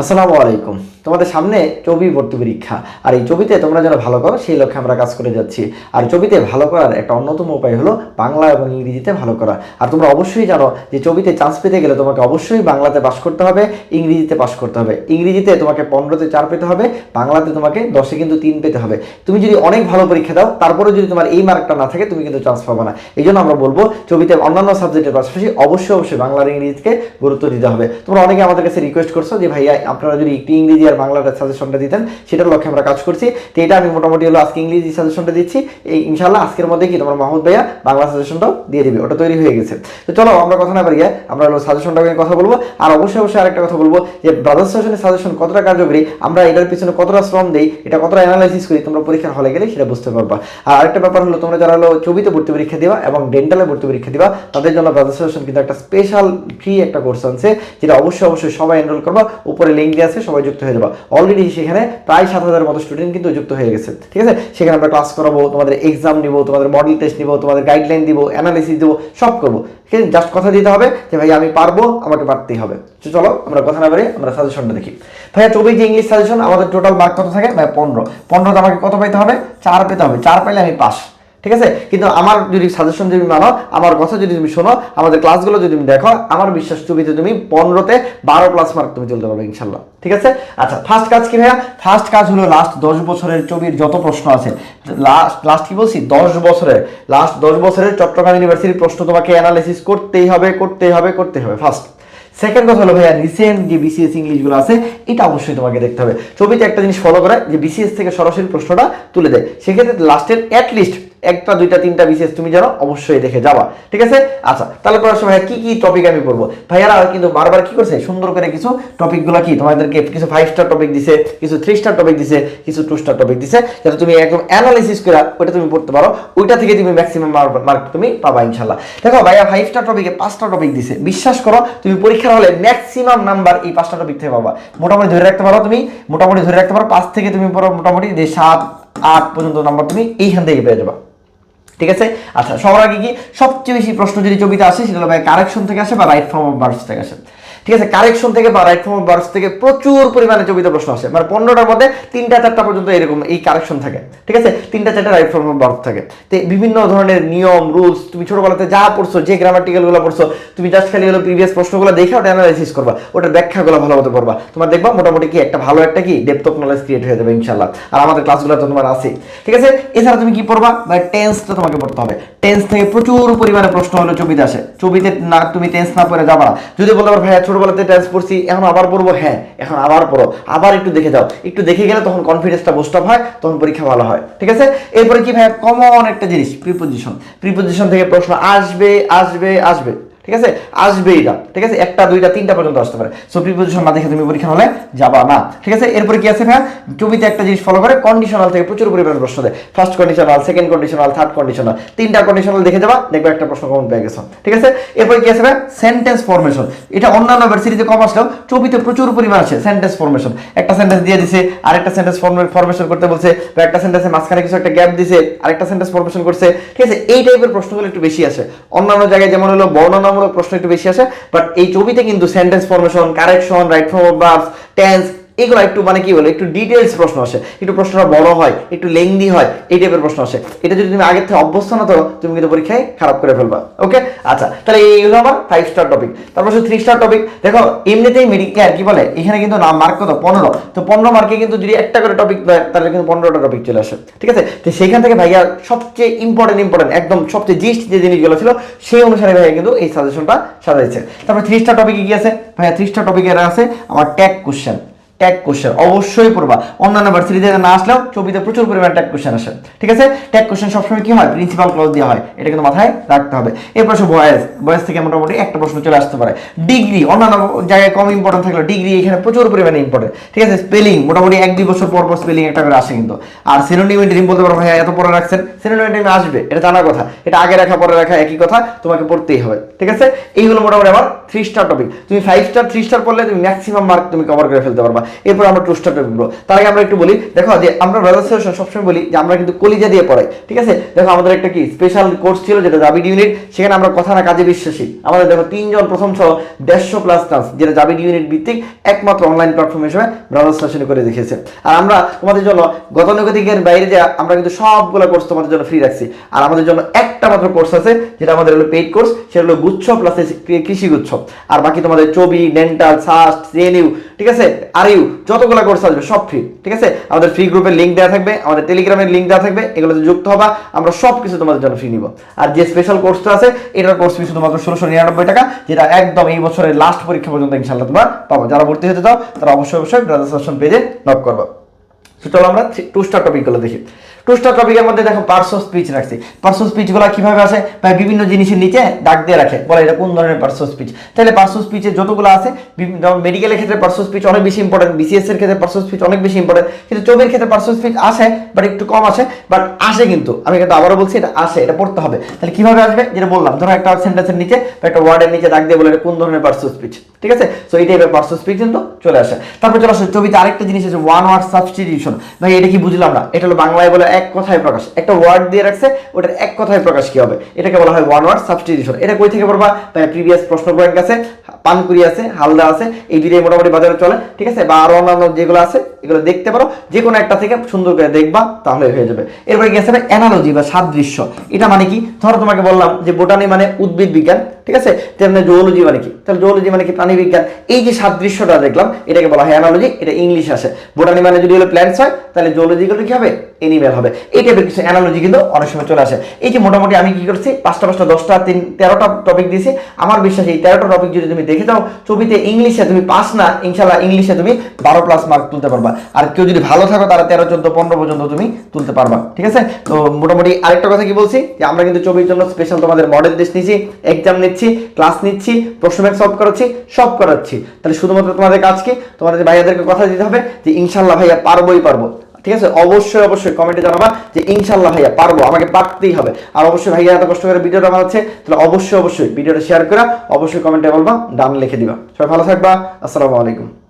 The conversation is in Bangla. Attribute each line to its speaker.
Speaker 1: আসসালামু আলাইকুম। তোমাদের সামনে চবি ভর্তি পরীক্ষা। আর এই ছবিতে তোমরা যেন ভালো করো, সেই লক্ষ্যে আমরা কাজ করে যাচ্ছি। আর ছবিতে ভালো করার একটা অন্যতম উপায় হলো বাংলা এবং ইংরেজিতে ভালো করা। আর তোমরা অবশ্যই জানো যে ছবিতে চান্স পেতে গেলে তোমাকে অবশ্যই বাংলাতে পাস করতে হবে, ইংরেজিতে পাস করতে হবে। ইংরেজিতে তোমাকে পনেরোতে চার পেতে হবে, বাংলাতে তোমাকে দশে কিন্তু তিন পেতে হবে। তুমি যদি অনেক ভালো পরীক্ষা দাও, তারপরে যদি তোমার এই মার্কটা না থাকে, তুমি কিন্তু চান্স পাবে না। এই জন্য আমরা বলব, ছবিতে অন্যান্য সাবজেক্টের পাশাপাশি অবশ্যই অবশ্যই বাংলা আর ইংরেজিকে গুরুত্ব দিতে হবে। তোমরা অনেকে আমাদের কাছে রিকোয়েস্ট করছ যে, ভাইয়া আপনারা যদি একটু ইংরেজি আর বাংলার সাজেশনটা দিতেন, সেটার লক্ষ্যে আমরা কাজ করছি। তো এটা আমি মোটামুটি হলো আজকে ইংরেজি সাজেশনটা দিচ্ছি। এই ইনশাল্লাহ আজকের মধ্যে কি তোমার মাহমুদ ভাইয়া বাংলা সাজেশনটাও দিয়ে দিবে। ওটা তৈরি হয়ে গেছে। তো চলো আমরা কথা না পারিয়া আমরা হলো সাজেশনটা নিয়ে কথা বলব। আর অবশ্যই অবশ্যই আরেকটা কথা বলব যে ব্রাদার্স সেশনের সাজেশন কতটা কার্যকরী, আমরা এটার পিছনে কতটা শ্রম দেই, এটা কতটা অ্যানালাইসিস করি, তোমরা পরীক্ষার হলে গেলে সেটা বুঝতে পারবা। আর আরেকটা ব্যাপার হলো তোমরা যারা হলো ছবিতে ভর্তি পরীক্ষা দিবা এবং ডেন্টালে ভর্তি পরীক্ষা দিবা, তাদের জন্য ব্রাদার্স সেশন কিন্তু একটা স্পেশাল ফ্রি একটা কোর্স আছে যেটা অবশ্যই অবশ্যই সবাই এনরোল করবা। উপরে লিঙ্ক দিয়ে আছে, সবাই যুক্ত হয়ে যাবা। অলরেডি সেখানে প্রায় সাত হাজার মতো স্টুডেন্ট কিন্তু যুক্ত হয়ে গেছে। ঠিক আছে? সেখানে আমরা ক্লাস করাবো, তোমাদের এক্সাম নিবো, তোমাদের মডেল টেস্ট নিবো, তোমাদের গাইডলাইন দিব অ্যানালিসিস দিব, সব করব। ঠিক আছে? জাস্ট কথা দিতে হবে যে, ভাই, আমি পারব, আমাকে পারতেই হবে। তো চলো, আমরা কথা না বলে আমরা সাজেশনটা দেখি। ভাইয়া, চব্বিশ যে ইংলিশ সাজেশন আমাদের টোটাল মার্ক কত থাকে? ভাই পনেরো। পনেরোতে আমাকে কত পাইতে হবে? চার পেতে হবে। চার পাইলে আমি পাস ঠিক আছে? কিন্তু আমার যদি সাজেশন যদি মানো, আমার কথা যদি তুমি শোনো, আমাদের ক্লাসগুলো যদি তুমি দেখো, আমার বিশ্বাস ছবিতে তুমি পনেরোতে বারো প্লাস মার্ক তুমি চলতে পারবে ইনশাল্লাহ। ঠিক আছে? আচ্ছা ফার্স্ট কাজ কি ভাইয়া? ফার্স্ট কাজ হলো লাস্ট দশ বছরের ছবির যত প্রশ্ন আছে। লাস্ট লাস্ট কি বলছি? দশ বছরের। লাস্ট দশ বছরের চট্টগ্রাম ইউনিভার্সিটির প্রশ্ন তোমাকে অ্যানালাইসিস করতেই হবে করতেই হবে করতে হবে। ফার্স্ট সেকেন্ড কথা হলো ভাইয়া রিসেন্ট যে বিসিএস ইংলিশগুলো আছে, এটা অবশ্যই তোমাকে দেখতে হবে। ছবিতে একটা জিনিস ফলো করে, যে বিসিএস থেকে সরাসরি প্রশ্নটা তুলে দেয়। সেক্ষেত্রে লাস্টের অ্যাটলিস্ট একটা, দুইটা, তিনটা বিসিএস তুমি জানো, অবশ্যই দেখে যাবা। ঠিক আছে? আচ্ছা তাহলে পড়ার সময় কি কি টপিক আমি পড়ব? ভাইয়ারা কিন্তু বারবার কি করছে? সুন্দর করে কিছু টপিকগুলো কি? তোমাদেরকে কিছু ফাইভ স্টার টপিক দিছে, কিছু থ্রি স্টার টপিক দিছে, কিছু টু স্টার টপিক দিছে, যাতে তুমি একদম অ্যানালাইসিস করে ওইটা তুমি পড়তে পারো। ওইটা থেকে তুমি ম্যাক্সিমাম মার্ক তুমি পাবা ইনশাল্লাহ দেখো ভাইয়া ফাইভ স্টার টপিকে পাঁচটা টপিক দিছে। বিশ্বাস করো, তুমি পরীক্ষার হলে ম্যাক্সিমাম নাম্বার এই পাঁচটা টপিক থেকে পাবা। মোটামুটি ধরে রাখতে পারো তুমি, মোটামুটি ধরে রাখতে পারো, পাঁচ থেকে তুমি পড়ো মোটামুটি যে সাত, আট পর্যন্ত নাম্বার তুমি এইখান থেকে পেয়ে যাবা। ঠিক আছে? আচ্ছা সবার আগে কি সবচেয়ে বেশি প্রশ্ন যদি ছবিতে আসে, সেটা হলো কারেকশন থেকে আসে বা রাইট ফর্ম অফ বার্ডস থেকে আসে? ঠিক আছে কারেকশন থেকে বা রাইট ফর্ম অফ বার্ডস থেকে প্রচুর পরিমাণে ছবিতে প্রশ্ন আসে। মানে পনেরোটার মধ্যে তিনটা চারটা পর্যন্ত এরকম এই কারেকশন থাকে। ঠিক আছে, তিনটা চারটা রাইট ফর্ম বার্থ থাকে। তো বিভিন্ন ধরনের নিয়ম রুলস তুমি ছোটবেলাতে যা পড়ছো, যে গ্রামাটিক্যালগুলো পড়ছো, তুমি জাস্ট খালি হলো প্রিভিয়াস প্রশ্নগুলো দেখে ওটা অ্যানালাইসিস করবা। ওটার ব্যাখ্যাগুলো ভালো মতো পড়বা। তোমার দেখবা মোটামুটি কি একটা ভালো একটা কি ডেপথ অফ নলেজ ক্রিয়েট হয়ে যাবে ইনশাল্লাহ আর আমাদের ক্লাসগুলো তো তোমার আছে ঠিক আছে, এছাড়া তুমি কি পড়বা? বা টেন্সটা তোমাকে পড়তে হবে। টেন্স থেকে প্রচুর পরিমাণে প্রশ্ন হলো ছবিতে আসে। ছবিতে না, তুমি টেন্স না পড়ে যাবা যদি বলতে পারো ভাইয়া ছোটবেলাতে ড্যান্স পড়ছি, এখন আবার পড়ব? হ্যাঁ এখন আবার পড়ো। আবার একটু দেখে যাও। একটু দেখে গেলে তখন কনফিডেন্সটা বোস্ট আপ হয়, তখন পরীক্ষা ভালো হয়। ঠিক আছে? এরপরে কি ভাই কমন একটা জিনিস প্রিপোজিশন প্রিপোজিশন থেকে প্রশ্ন আসবে আসবে আসবে। ঠিক আছে? আসবে এটা ঠিক আছে? একটা, দুইটা, তিনটা পর্যন্ত আসতে পারে। সো প্রিপোজিশন না দেখে তুমি পরীক্ষা হলে যাবা না, ঠিক আছে? এরপরে কি আছে ভাইয়া? ছবিতে একটা জিনিস ফলো করে কন্ডিশনাল থেকে প্রচুর পরিমাণে প্রশ্ন দেয়। First conditional second conditional third conditional তিনটা কন্ডিশনাল দেখে যাবা দেখবে একটা প্রশ্ন কমন পেয়ে গেছো, ঠিক আছে? এরপরে কি আছে ভাইয়া? সেন্টেন্স ফরমেশন এটা অন্যান্য ভার্সিটিতে কম আসলেও ছবিতে প্রচুর পরিমাণ আছে সেন্টেন্স ফরমেশন একটা সেন্টেন্স দিয়ে দিছে, আরেকটা সেন্টেন্স ফরমেশন করতে বলছে, বা একটা সেন্টেন্সের মাঝখানে কিছু একটা গ্যাপ দিছে, আরেকটা সেন্টেন্স ফরমেশন করছে, ঠিক আছে? এই টাইপের প্রশ্নগুলো একটু বেশি আসে। অন্যান্য জায়গায় যেমন হলো বর্ণনামূলক প্রশ্ন একটু বেশি আসে বাট এই ছবিতে কিন্তু sentence formation correction right form of tense এগুলো একটু মানে কি বলে, একটু ডিটেলস প্রশ্ন আসে। একটু প্রশ্নটা বড় হয়, একটু লেংদি হয়, এই টাইপের প্রশ্ন আসে। এটা যদি তুমি আগের থেকে অভ্যস্ত না করো তুমি কিন্তু পরীক্ষায় খারাপ করে ফেলবা। ওকে আচ্ছা তাহলে এই হলো আমার ফাইভ স্টার টপিক তারপর হচ্ছে থ্রি স্টার টপিক দেখো, এমনিতেই মেডিকেল কি বলে, এখানে কিন্তু নাম মার্ক কত? পনেরো। তো পনেরো মার্কে কিন্তু যদি একটা করে টপিক দেয়, তাহলে কিন্তু পনেরোটা টপিক চলে আসে। ঠিক আছে? তো সেইখান থেকে ভাইয়া সবচেয়ে ইম্পর্টেন্ট ইম্পর্টেন্ট একদম সবচেয়ে জিস্ট যে জিনিসগুলো ছিল, সেই অনুসারে ভাইয়া কিন্তু এই সাজেশনটা সাজাইছে। তারপর থ্রি স্টার টপিকে কি আছে? ভাইয়া থ্রি স্টার টপিকের আছে আমার ট্যাগ কোশ্চেন ট্যাগ কোশ্চেন অবশ্যই পড়বা। অন্যান্য ভার্সিটিতে না আসলেও ছবিতে প্রচুর পরিমাণে ট্যাগ কোশ্চেন আসে। ঠিক আছে? ট্যাগ কোশ্চেন সবসময় কি হয়? প্রিন্সিপাল ক্লজ দেওয়া হয়। এটা কিন্তু মাথায় রাখতে হবে। এরপর সে বয়স বয়েস থেকে মোটামুটি একটা প্রশ্ন চলে আসতে পারে। ডিগ্রি অন্যান্য জায়গায় কম ইম্পর্টেন্ট থাকলে ডিগ্রি এখানে প্রচুর পরিমাণে ইম্পর্টেন্ট ঠিক আছে? স্পেলিং মোটামুটি এক দুই বছর পর পর স্পেলিং একটা করে আসে কিন্তু। আর সিনোনিম ইন্টারিম বলতে পারব ভাইয়া, এত পরে রাখছেন। সিনোনিম ইন্টারিম আসবে। এটা জানার কথা। এটা আগে রাখা, পরে রাখা একই কথা। তোমাকে পড়তেই হবে। ঠিক আছে? এইগুলো মোটামুটি আমার থ্রি স্টার টপিক তুমি ফাইভ স্টার থ্রি স্টার পড়লে তুমি ম্যাক্সিমাম মার্ক তুমি কভার করে ফেলতে পারবা। এরপর আমরা টু স্টার টপিক তার আগে আমরা একটু বলি, দেখো যে আমরা ব্রাদার্স সলিউশন সবসময় বলি যে আমরা কিন্তু কলিজা দিয়ে পড়াই, ঠিক আছে? দেখো আমাদের একটা কি স্পেশাল কোর্স ছিল যেটা জাবিড ইউনিট সেখানে আমরা কথা না, কাজে বিশ্বাসী। আমাদের দেখো তিনজন প্রথম সহ দেড়শো প্লাস ক্লাস যেটা জাবিড ইউনিট ভিত্তিক একমাত্র অনলাইন প্ল্যাটফর্ম হিসেবে ব্রাদার্স সলিউশন করে দেখেছে আর আমরা তোমাদের জন্য গতানুগতিকের বাইরে যে আমরা কিন্তু সবগুলো কোর্স তোমাদের জন্য ফ্রি রাখছি। আর আমাদের জন্য একটা মাত্র কোর্স আছে, যেটা আমাদের হলো পেইড কোর্স সেটা হলো গুচ্ছ প্লাস কৃষি গুচ্ছ। আর বাকি তোমাদের চবি ডেন্টাল সাস্ট জেএনইউ ঠিক আছে? আর ইউ যতগুলো কোর্স আসবে, সব ফ্রি ঠিক আছে? আমাদের ফ্রি গ্রুপের লিঙ্ক দেওয়া থাকবে, আমাদের টেলিগ্রামের লিঙ্ক দেওয়া থাকবে, এগুলোতে যুক্ত হবা, আমরা সব কিছু তোমাদের জন্য ফ্রি নিব। আর যে স্পেশাল কোর্সটা আছে, এটার কোর্স ফি শুধুমাত্র ষোলোশো নিরানব্বই টাকা, যেটা একদম এই বছরের লাস্ট পরীক্ষা পর্যন্ত ইনশাল্লাহ তোমরা পাবো। যারা ভর্তি হতে চাও, তারা অবশ্যই অবশ্যই ব্রাদার্স পেজে নক করব। তো চলো আমরা টু স্টার টপিকগুলো দেখি। টু স্টার টপিকের মধ্যে দেখো পার্সো স্পিচ রাখছি। পার্সো স্পিচগুলো কীভাবে আসে? বা বিভিন্ন জিনিসের নিচে ডাক দিয়ে রাখে। বলে এটা কোন ধরনের পার্সো স্পিচ তাহলে পার্সো স্পিচে যতগুলো আছে যেমন মেডিকেলের ক্ষেত্রে পার্সো স্পিচ অনেক বেশি ইম্পর্টেন্ট বিসিএস এর ক্ষেত্রে পার্সো স্পিচ অনেক বেশি ইম্পর্টেন্ট কিন্তু চবির ক্ষেত্রে পার্সো স্পিচ আসে বাট একটু কম আসে বাট আসে কিন্তু। আমি কিন্তু আবারও বলছি, এটা আসে, এটা পড়তে হবে। তাহলে কীভাবে আসবে? যেটা বললাম, ধরো একটা সেন্টেন্সের নিচে বা একটা ওয়ার্ডের নিচে ডাক দিয়ে বলে এটা কোন ধরনের পার্সো স্পিচ ঠিক আছে? সো এই টাইপের পার্সো স্পিচ কিন্তু চলে আসে। তারপর চলে আসে, ছবিতে আরেকটা জিনিস আছে ওয়ান ওয়ার্ড সাবস্টিটিউশন ভাই, এটা কি বুঝলাম না? এটা হলো বাংলায় বলে এক কথায় প্রকাশ। একটা ওয়ার্ড দিয়ে রাখছে, ওটার এক কথায় প্রকাশ কি হবে? এটাকে বলা হয় ওয়ান ওয়ার্ড সাবস্টিটিউশন এটা কই থেকে পড়বা? তাই প্রিভিয়াস প্রশ্ন পয়েন্ট আছে, পানকুড়ি আছে, হালদা আছে, এই দুইটাই মোটামুটি বাজারে চলে, ঠিক আছে? বা আরও অন্যান্য যেগুলো আছে, এগুলো দেখতে পারো। যে কোনো একটা থেকে সুন্দর করে দেখবা, তাহলে হয়ে যাবে। এরপরে আছে? অ্যানালজি বা সাদৃশ্য। এটা মানে কি? ধরো তোমাকে বললাম যে বোটানি মানে উদ্ভিদ বিজ্ঞান। ঠিক আছে? তেমনি জুওলজি মানে কি? তাহলে জুওলজি মানে কি? প্রাণী বিজ্ঞান। এই যে সাদৃশ্যটা দেখলাম, এটাকে বলা হয় অ্যানালজি এটা ইংলিশ আসে। বোটানি মানে যদি হলো প্ল্যান্টস হয়, তাহলে জুওলজি গুলো কি হবে? এনিম্যাল হবে। এই টাইপের কিছু অ্যানালজি কিন্তু অনেক সময় চলে আসে। এই যে মোটামুটি আমি কি করছি? পাঁচটা পাঁচটা, দশটা, তিন, তেরোটা টপিক দিয়েছি। আমার বিশ্বাস এই তেরোটা টপিক যদি তুমি দেখে যাও ছবিতে ইংলিশে তুমি পাস না ইনশাল্লাহ ইংলিশে তুমি বারো প্লাস মার্ক তুলতে পারবা। আর কেউ যদি ভালো থাকো তারা তেরো, চোদ্দ, পনেরো পর্যন্ত তুমি তুলতে পারবা। ঠিক আছে? তো মোটামুটি আরেকটা কথা কি বলছি? যে আমরা কিন্তু ছবির জন্য স্পেশাল তোমাদের মডেল টেস্ট নিচ্ছি এক্সাম নিচ্ছি ক্লাস নিচ্ছি, প্রশ্ন ব্যাংক সলভ করাচ্ছি, সব করাচ্ছি। তাহলে শুধুমাত্র তোমাদের কাজ কি? তোমাদের ভাইয়াদেরকে কথা দিতে হবে যে ইনশাল্লাহ ভাইয়া পারবোই, পারব। ঠিক আছে? অবশ্যই অবশ্যই কমেন্টে জানাবা যে ইনশাল্লাহ ভাইয়া পারব, আমাকে পারতেই হবে। আর অবশ্যই ভাইয়া এত কষ্ট করে ভিডিওটা বানাচ্ছে, তাহলে অবশ্যই অবশ্যই ভিডিওটা শেয়ার করা অবশ্যই কমেন্টে বলবা, ডান লিখে দিবা। সবাই ভালো থাকবা, আসসালামু আলাইকুম।